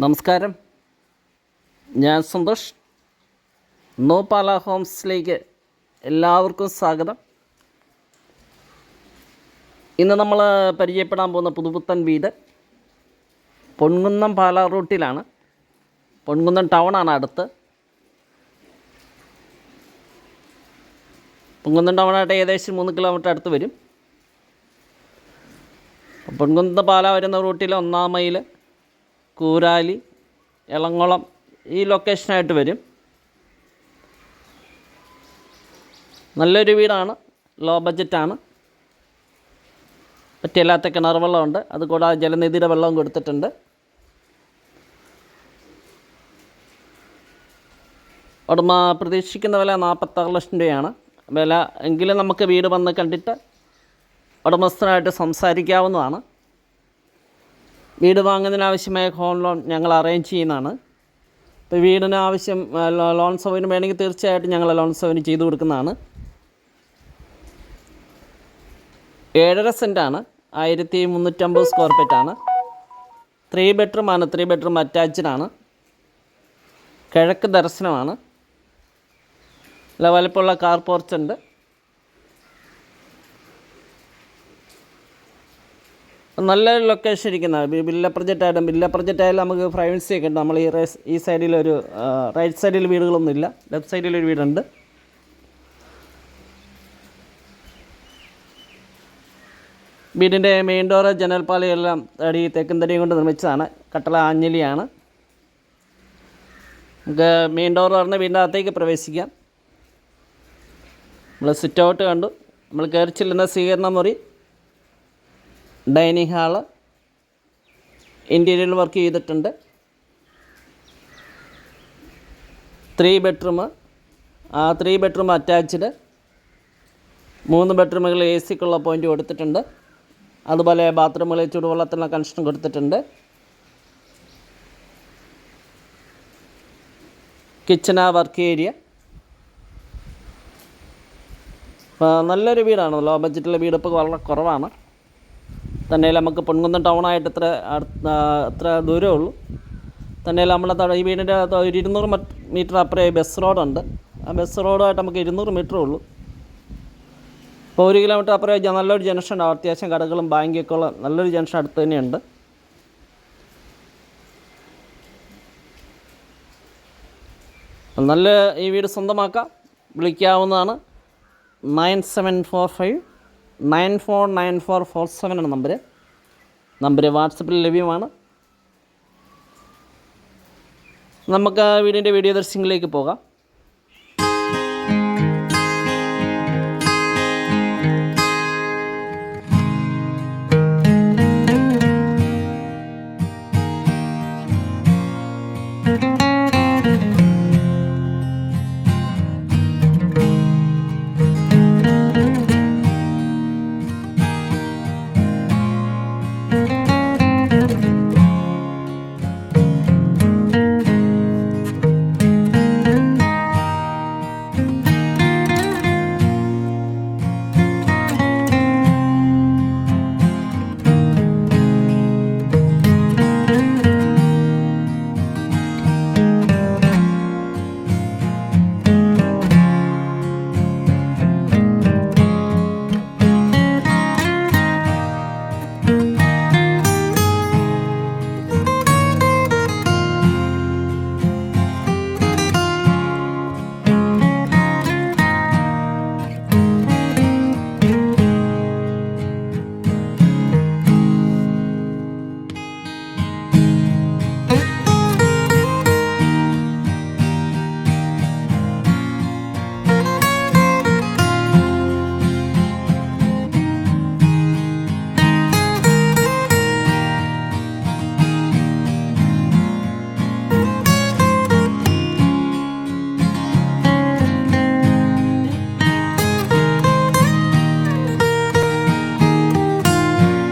നമസ്കാരം. ഞാൻ സന്തോഷ്. നോപ്പാല ഹോംസിലേക്ക് എല്ലാവർക്കും സ്വാഗതം. ഇന്ന് നമ്മൾ പരിചയപ്പെടാൻ പോകുന്ന പുതുപുത്തൻ വീട് പൊൻകുന്നം പാല റൂട്ടിലാണ്. പൊൻകുന്നം ടൗണാണ് അടുത്ത്. പൊൻകുന്നം ടൗണായിട്ട് ഏകദേശം മൂന്ന് കിലോമീറ്റർ അടുത്ത് വരും. പൊൻകുന്നം പാല വരുന്ന റൂട്ടിൽ ഒന്നാം മൈൽ കൂരാലി എളങ്കുളം ഈ ലൊക്കേഷനായിട്ട് വരും. നല്ലൊരു വീടാണ് ലോ ബഡ്ജറ്റാണ് പറ്റിയല്ലാത്ത കിണർ വെള്ളമുണ്ട് അതുകൂടാതെ ജലനിധിയുടെ വെള്ളവും കൊടുത്തിട്ടുണ്ട്. ഉടമ പ്രതീക്ഷിക്കുന്ന വില നാൽപ്പത്താറ് ലക്ഷം രൂപയാണ്. വില എങ്കിലും നമുക്ക് വീട് വന്ന് കണ്ടിട്ട് ഉടമസ്ഥനായിട്ട് സംസാരിക്കാവുന്നതാണ്. വീട് വാങ്ങുന്നതിനാവശ്യമായ ഹോം ലോൺ ഞങ്ങൾ അറേഞ്ച് ചെയ്യുന്നതാണ്. ഇപ്പോൾ വീടിന് ആവശ്യം ലോൺ സൗകര്യം വേണമെങ്കിൽ തീർച്ചയായിട്ടും ഞങ്ങൾ ലോൺ സൗകര്യം ചെയ്തു കൊടുക്കുന്നതാണ്. ഏഴര സെന്റാണ് ആയിരത്തി മുന്നൂറ്റമ്പത് സ്ക്വയർ ഫീറ്റാണ് ത്രീ ബെഡ്റൂമാണ് ത്രീ ബെഡ്റൂം അറ്റാച്ച്ഡ് ആണ്. കിഴക്ക് ദർശനമാണ്. നല്ല വലുപ്പമുള്ള കാർ പോർച്ച് നല്ലൊരു ലൊക്കേഷൻ ഇരിക്കുന്ന ബില്ല പ്രൊജക്റ്റ് ആയാലും ബില്ല പ്രൊജക്റ്റ് ആയാലും നമുക്ക് ഫ്രൈവൻസി ഒക്കെ ഉണ്ട്. നമ്മൾ ഈ ഈ സൈഡിലൊരു റൈറ്റ് സൈഡിൽ വീടുകളൊന്നും ഇല്ല. ലെഫ്റ്റ് സൈഡിലൊരു വീടുണ്ട്. വീടിന്റെ മെയിൻ ഡോറ് ജനൽപ്പാലയെല്ലാം തടി തേക്കും തടിയും കൊണ്ട് നിർമ്മിച്ചതാണ്. കട്ടള ആഞ്ഞലിയാണ്. നമുക്ക് മെയിൻ ഡോർ പറഞ്ഞ് വീടിന്റെ അകത്തേക്ക് പ്രവേശിക്കാം. നമ്മൾ സിറ്റ് ഔട്ട് കണ്ടു. നമ്മൾ കയറി ചെല്ലുന്ന സ്വീകരണ മുറി. ഡൈനിങ് ഹാൾ ഇന്റീരിയൽ വർക്ക് ചെയ്തിട്ടുണ്ട്. ത്രീ ബെഡ്റൂം ആ ത്രീ ബെഡ്റൂം അറ്റാച്ച്ഡ് മൂന്ന് ബെഡ്റൂമുകൾ എ സിക്കുള്ള പോയിന്റ് കൊടുത്തിട്ടുണ്ട്. അതുപോലെ ബാത്റൂമുകളിൽ ചൂടുവെള്ളത്തിനുള്ള കണക്ഷൻ കൊടുത്തിട്ടുണ്ട്. കിച്ചണ വർക്ക് ഏരിയ നല്ലൊരു വീടാണല്ലോ ബഡ്ജറ്റിലെ വീട് ഇപ്പോൾ വളരെ കുറവാണ്. തന്നെ നമുക്ക് പൊൻകുന്നം ടൗണായിട്ട് ഇത്ര അത്ര ദൂരമേ ഉള്ളൂ തന്നെ നമ്മളെ ഈ വീടിന്റെ ഒരു ഇരുന്നൂറ് മറ്റ് മീറ്റർ അപ്പുറേ ബസ് റോഡുണ്ട് ആ ബസ് റോഡായിട്ട് നമുക്ക് ഇരുന്നൂറ് മീറ്റർ ഉള്ളൂ. ഇപ്പോൾ ഒരു കിലോമീറ്റർ അപ്പുറേ നല്ലൊരു ജംഗ്ഷൻ ഉണ്ടാവും അത്യാവശ്യം കടകളും ബാങ്കൊക്കെ ഉള്ള നല്ലൊരു ജംഗ്ഷൻ അടുത്ത് തന്നെയുണ്ട്. നല്ല ഈ വീട് സ്വന്തമാക്കാം. വിളിക്കാവുന്നതാണ്. Nine seven four five nine four nine four four seven ആണ് നമ്പർ നമ്പർ വാട്സപ്പിൽ ലഭ്യമാണ്. നമുക്ക് വീടിന്റെ വീഡിയോ ദർശനങ്ങളിലേക്ക് പോകാം.